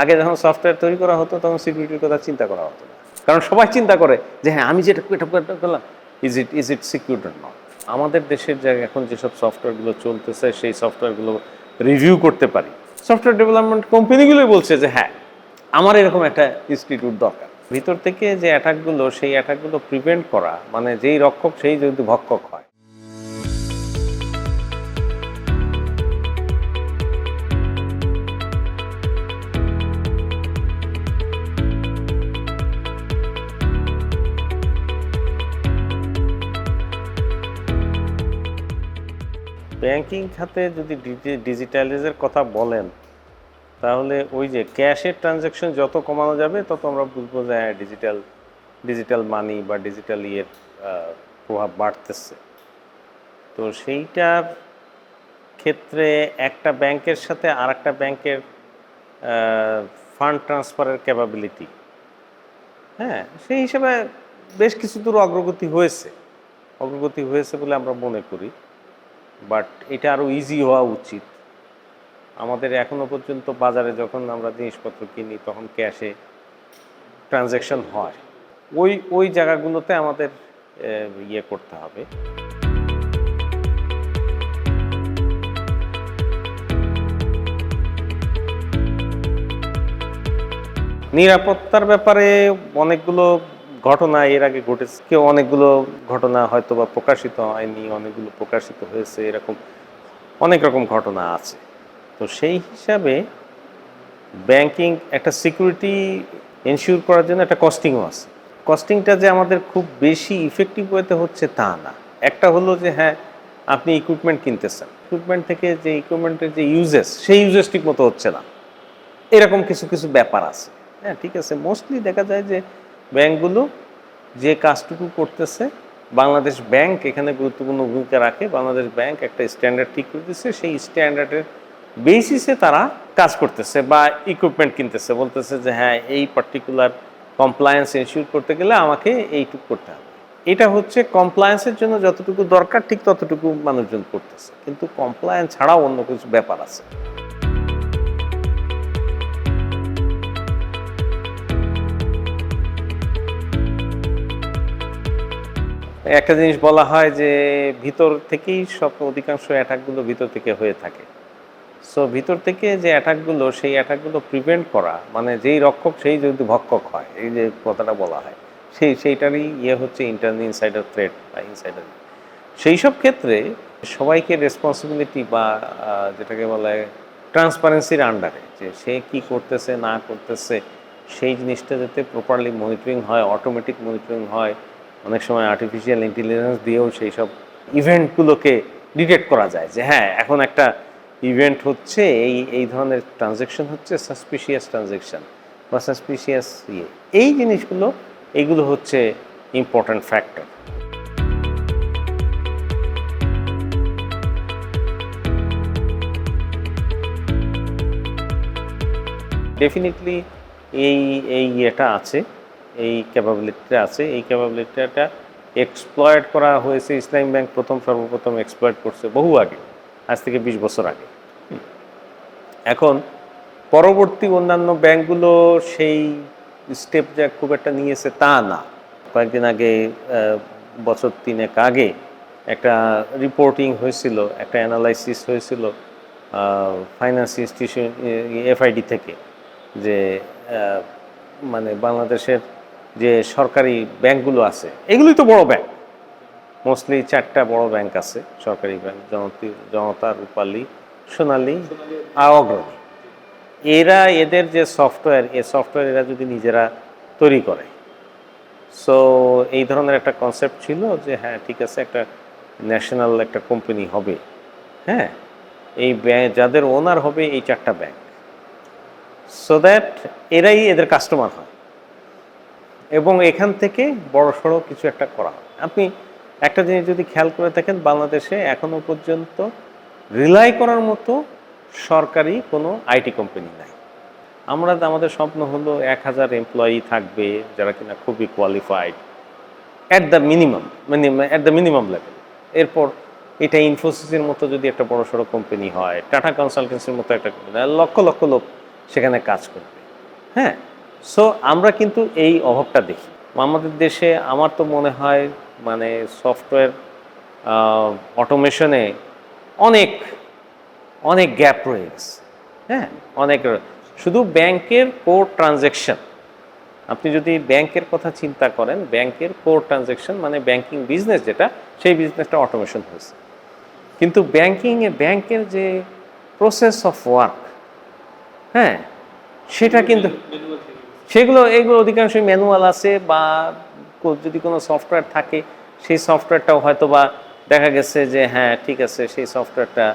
আগে যখন সফটওয়্যার তৈরি করা হতো, তখন সিকিউরিটির কথা চিন্তা করা হতো না। কারণ সবাই চিন্তা করে যে হ্যাঁ আমি যেটা এটা করলাম is it is it secure not আমাদের দেশের জায়গায় এখন যেসব সফটওয়্যারগুলো চলতেছে, সেই সফটওয়্যারগুলো রিভিউ করতে পারি। সফটওয়্যার ডেভেলপমেন্ট কোম্পানিগুলোই বলছে যে হ্যাঁ আমার এরকম একটা ইনস্টিটিউট দরকার। ভিতর থেকে যে অ্যাটাকগুলো সেই অ্যাটাকগুলো প্রিভেন্ট করা মানে যেই রক্ষক, সেই যদি ভক্ষক হয় ব্যাংকিং খাতে যদি ডিজিটালাইজের কথা বলেন, তাহলে ওই যে ক্যাশের ট্রানজ্যাকশন যত কমানো যাবে, তত আমরা বুঝব যে হ্যাঁ ডিজিটাল ডিজিটাল মানি বা ডিজিটাল ইয়ের প্রভাব বাড়তেছে। তো সেইটার ক্ষেত্রে একটা ব্যাংকের সাথে আর একটা ব্যাংকের ফান্ড ট্রান্সফারের ক্যাপাবিলিটি। হ্যাঁ সেই হিসেবে বেশ কিছু দূর অগ্রগতি হয়েছে। অগ্রগতি হয়েছে বলে আমরা মনে করি। বাট এটা আরও ইজি হওয়া উচিত। আমাদের এখনও পর্যন্ত বাজারে যখন আমরা জিনিসপত্র কিনি, তখন ক্যাশে ট্রানজ্যাকশন হয়। ওই ওই জায়গাগুলোতে আমাদের ইয়ে করতে হবে। নিরাপত্তার ব্যাপারে অনেকগুলো ঘটনা এর আগে ঘটেছে। কেউ অনেকগুলো ঘটনা হয়তো বা প্রকাশিত হয়নি, অনেকগুলো প্রকাশিত হয়েছে, এরকম অনেক রকম ঘটনা আছে। তো সেই হিসাবে ব্যাংকিং একটা সিকিউরিটি এনশিওর করার জন্য একটা কস্টিংও আছে। কস্টিংটা যে আমাদের খুব বেশি ইফেক্টিভ ওয়েতে হচ্ছে তা না। একটা হলো যে হ্যাঁ আপনি ইকুইপমেন্ট কিনতেছেন। ইকুইপমেন্ট থেকে যে ইকুইপমেন্টের যে ইউজেস সেই ইউজেস ঠিক মতো হচ্ছে না। এরকম কিছু কিছু ব্যাপার আছে। হ্যাঁ ঠিক আছে। মোস্টলি দেখা যায় যে ব্যাংকগুলো যে কাজটুকু করতেছে, বাংলাদেশ ব্যাংক এখানে গুরুত্বপূর্ণ ভূমিকা রাখে। বাংলাদেশ ব্যাংক একটা স্ট্যান্ডার্ড ঠিক করে দিচ্ছে সেই স্ট্যান্ডার্ডের বেসিসে তারা কাজ করতেছে বা ইকুইপমেন্ট কিনতেছে। বলতেছে যে হ্যাঁ এই পার্টিকুলার কমপ্লায়েন্স এনশিওর করতে গেলে আমাকে এইটুকু করতে হবে। এটা হচ্ছে কমপ্লায়েন্সের জন্য যতটুকু দরকার, ঠিক ততটুকু মানুষজন করতেছে। কিন্তু কমপ্লায়েন্স ছাড়াও অন্য কিছু ব্যাপার আছে। একটা জিনিস বলা হয় যে ভিতর থেকেই সব অধিকাংশ অ্যাটাকগুলো ভিতর থেকে হয়ে থাকে। সো ভিতর থেকে যে অ্যাটাকগুলো, সেই অ্যাটাকগুলো প্রিভেন্ট করা মানে যেই রক্ষক, সেই যদি ভক্ষক হয়, এই যে কথাটা বলা হয়, সেই, সেইটারই ইয়ে হচ্ছে ইন্টারনাল ইনসাইডার থ্রেড বা ইনসাইডার সেই সব ক্ষেত্রে সবাইকে রেসপন্সিবিলিটি বা যেটাকে বলে ট্রান্সপারেন্সির আন্ডারে যে সে কি করতেছে, না করতেছে, সেই জিনিসটা যাতে প্রপারলি মনিটরিং হয় অটোমেটিক মনিটরিং হয় অনেক সময় আর্টিফিশিয়াল ইন্টেলিজেন্স দিয়েও সেই সব ইভেন্টগুলোকে ডিটেক্ট করা যায় যে হ্যাঁ এখন একটা ইভেন্ট হচ্ছে, এই এই ধরনের ট্রানজেকশন হচ্ছে সাসপিশিয়াস ট্রানজেকশন বা সাসপিশিয়াস ইয়ে। এই জিনিসগুলো এইগুলো হচ্ছে ইম্পর্ট্যান্ট ফ্যাক্টর ডেফিনেটলি এই এই ইয়েটা আছে। এই ক্যাপাবিলিটিটা আছে। এই ক্যাপাবিলিটিটা এক্সপ্লয়েড করা হয়েছে ইসলামী ব্যাংক প্রথম, সর্বপ্রথম এক্সপ্লয়েড করছে বহু আগে। আজ থেকে বিশ বছর আগে। এখন পরবর্তী অন্যান্য ব্যাংকগুলো সেই স্টেপ যা খুব একটা নিয়েছে তা না। কয়েকদিন আগে বছর তিনেক আগে একটা রিপোর্টিং হয়েছিল, একটা অ্যানালাইসিস হয়েছিল ফাইন্যান্স ইনস্টিটিউশন এফআইডি থেকে যে মানে বাংলাদেশের যে সরকারি ব্যাংকগুলো আছে, এগুলোই তো বড় ব্যাংক। মোস্টলি চারটা বড় ব্যাংক আছে, সরকারি ব্যাংক, জনতি, জনতা, রূপালী, সোনালী আর অগ্রণী। এরা, এদের যে সফটওয়্যার, এ সফটওয়্যার এরা যদি নিজেরা তৈরি করে। সো এই ধরনের একটা কনসেপ্ট ছিল যে হ্যাঁ ঠিক আছে, একটা ন্যাশনাল একটা কোম্পানি হবে। হ্যাঁ এই যাদের ওনার হবে এই চারটা ব্যাংক। সো দ্যাট এরাই এদের কাস্টমার হয়। এবং এখান থেকে বড় সড়ো কিছু একটা করা হয় আপনি একটা জিনিস যদি খেয়াল করে থাকেন বাংলাদেশে এখনও পর্যন্ত রিলাই করার মতো সরকারি কোনো আইটি কোম্পানি নাই। আমরা, আমাদের স্বপ্ন হলো এক হাজার এমপ্লয়ি থাকবে যারা কিনা খুবই কোয়ালিফাইড অ্যাট দ্য মিনিমাম মানে অ্যাট দ্য মিনিমাম লেভেল এরপর এটা ইনফোসিসের মতো যদি একটা বড় সড়ো কোম্পানি হয় টাটা কনসালটেন্সির মতো একটা কোম্পানি লক্ষ লক্ষ লোক সেখানে কাজ করবে। হ্যাঁ? সো আমরা কিন্তু এই অভাবটা দেখি। আমাদের দেশে আমার তো মনে হয় মানে সফটওয়্যার অটোমেশনে অনেক অনেক গ্যাপ রয়ে গেছে। হ্যাঁ অনেক শুধু ব্যাংকের কোর ট্রানজ্যাকশন আপনি যদি ব্যাংকের কথা চিন্তা করেন, ব্যাংকের কোর ট্রানজ্যাকশন মানে ব্যাংকিং বিজনেস যেটা, সেই বিজনেসটা অটোমেশন হয়েছে। কিন্তু ব্যাংকিংয়ে ব্যাংকের যে প্রসেস অফ ওয়ার্ক হ্যাঁ সেটা কিন্তু সেগুলো, এগুলো অধিকাংশই ম্যানুয়াল আছে বা যদি কোনো সফটওয়্যার থাকে, সেই সফটওয়্যারটাও হয়তো বা দেখা গেছে যে হ্যাঁ ঠিক আছে, সেই সফটওয়্যারটা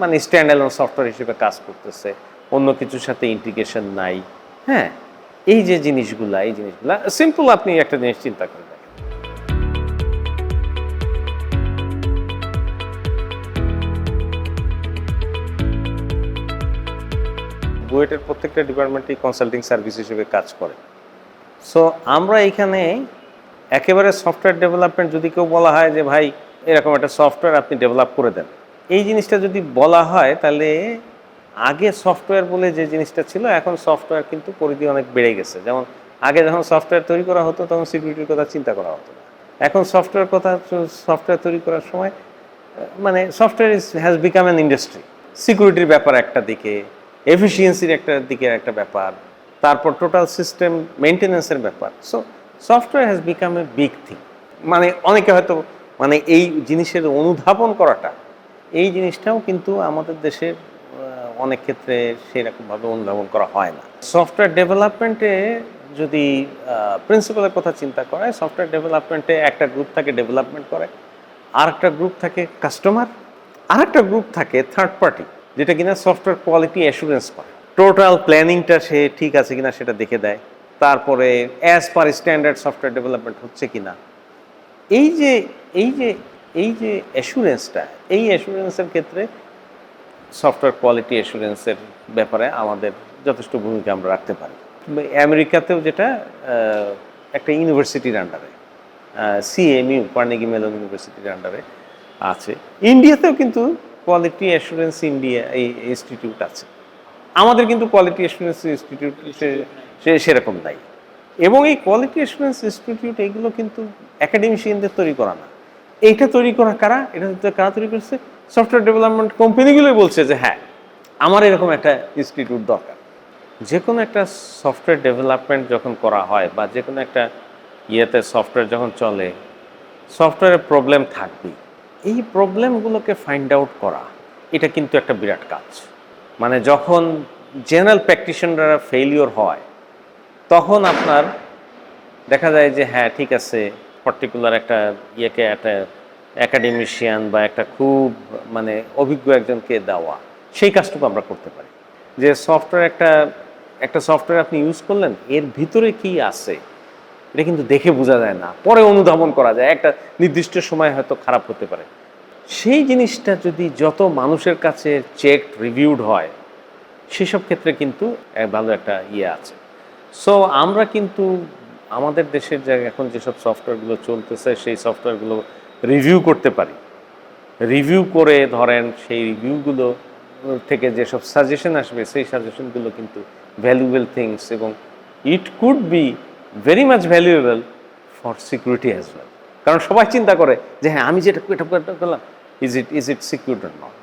মানে স্ট্যান্ডার্ড অ্যালোন সফটওয়্যার হিসেবে কাজ করতেছে, অন্য কিছুর সাথে ইন্টিগ্রেশন নাই। হ্যাঁ এই যে জিনিসগুলা, এই জিনিসগুলা সিম্পল আপনি একটা জিনিস চিন্তা করে বুয়েটের প্রত্যেকটা ডিপার্টমেন্টই কনসাল্টিং সার্ভিস হিসেবে কাজ করে। সো আমরা এখানে একেবারে সফটওয়্যার ডেভেলপমেন্ট যদি কেউ বলা হয় যে, ভাই, এরকম একটা সফটওয়্যার আপনি ডেভেলপ করে দেন। এই জিনিসটা যদি বলা হয়, তাহলে আগে সফটওয়্যার বলে যে জিনিসটা ছিল, এখন সফটওয়্যার কিন্তু পরিধি অনেক বেড়ে গেছে। যেমন, আগে যখন সফটওয়্যার তৈরি করা হতো, তখন সিকিউরিটির কথা চিন্তা করা হতো এখন সফটওয়্যার কথা সফটওয়্যার তৈরি করার সময় মানে software is has become an industry সিকিউরিটির ব্যাপার একটা দিকে এফিসিয়েন্সির একটা দিকে একটা ব্যাপার তারপর টোটাল সিস্টেম মেনটেন্যান্সের ব্যাপার। So software has become a big thing মানে অনেকে হয়তো মানে এই জিনিসের অনুধাবন করাটা এই জিনিসটাও কিন্তু আমাদের আহ, অনেক ক্ষেত্রে সেরকমভাবে অনুধাবন করা হয় না। সফটওয়্যার ডেভেলপমেন্টে যদি প্রিন্সিপালের কথা চিন্তা করে সফটওয়্যার ডেভেলপমেন্টে একটা গ্রুপ থাকে ডেভেলপমেন্ট করে আর একটা গ্রুপ থাকে কাস্টমার আর একটা গ্রুপ থাকে থার্ড পার্টি যেটা কিনা সফটওয়্যার কোয়ালিটি অ্যাসুরেন্স করে। টোটাল প্ল্যানিংটা সে ঠিক আছে কিনা সেটা দেখে দেয়। তারপরে as per standard software development হচ্ছে কিনা। এই যে এই যে এই যে অ্যাসুরেন্সটা এই অ্যাসুরেন্সের ক্ষেত্রে সফটওয়্যার কোয়ালিটি অ্যাসুরেন্সের ব্যাপারে আমাদের যথেষ্ট ভূমিকা আমরা রাখতে পারি। আমেরিকাতেও যেটা একটা ইউনিভার্সিটির আন্ডারে সিএমইউ কার্নেগি মেলন ইউনিভার্সিটির আন্ডারে আছে। ইন্ডিয়াতেও কিন্তু কোয়ালিটি অ্যাসুরেন্স ইন্ডিয়া এই ইনস্টিটিউট আছে। আমাদের কিন্তু কোয়ালিটি অ্যাসুরেন্স ইনস্টিটিউট সে সেরকম নাই। এবং এই কোয়ালিটি অ্যাসুরেন্স ইনস্টিটিউট এইগুলো কিন্তু একাডেমিশিয়ানদের তৈরি করা না। এইটা তৈরি করা কারা? এটা কারা তৈরি করছে? সফটওয়্যার ডেভেলপমেন্ট কোম্পানিগুলোই বলছে যে হ্যাঁ আমার এরকম একটা ইনস্টিটিউট দরকার। যে কোনো একটা সফটওয়্যার ডেভেলপমেন্ট যখন করা হয় বা যে কোনো একটা ইয়েতে সফটওয়্যার যখন চলে সফটওয়্যারের প্রবলেম থাকবেই। এই প্রবলেমগুলোকে ফাইন্ড আউট করা, এটা কিন্তু একটা বিরাট কাজ। মানে যখন জেনারেল প্র্যাকটিশনাররা ফেলিওর হয়, তখন আপনার দেখা যায় যে হ্যাঁ ঠিক আছে পার্টিকুলার একটা ইয়েকে একটা অ্যাকাডেমিশিয়ান বা একটা খুব মানে অভিজ্ঞ একজনকে দেওয়া, সেই কাজটুকু আমরা করতে পারি। যে সফটওয়্যার একটা একটা সফটওয়্যার আপনি ইউজ করলেন, এর ভিতরে কি আছে? এটা কিন্তু দেখে বোঝা যায় না। পরে অনুধাবন করা যায়। একটা নির্দিষ্ট সময় হয়তো খারাপ হতে পারে। সেই জিনিসটা যদি যত মানুষের কাছে চেক রিভিউড হয়, সেসব ক্ষেত্রে কিন্তু ভালো একটা ইয়ে আছে। সো আমরা কিন্তু আমাদের দেশের যে এখন যেসব সফটওয়্যারগুলো চলতেছে, সেই সফটওয়্যারগুলো রিভিউ করতে পারি। রিভিউ করে ধরেন সেই রিভিউগুলো থেকে যেসব সাজেশন আসবে, সেই সাজেশনগুলো কিন্তু ভ্যালুয়েবল থিংস এবং it could be very much valuable for security as well কারণ সবাই চিন্তা করে যে হ্যাঁ আমি যেটা করলাম is it is it secure not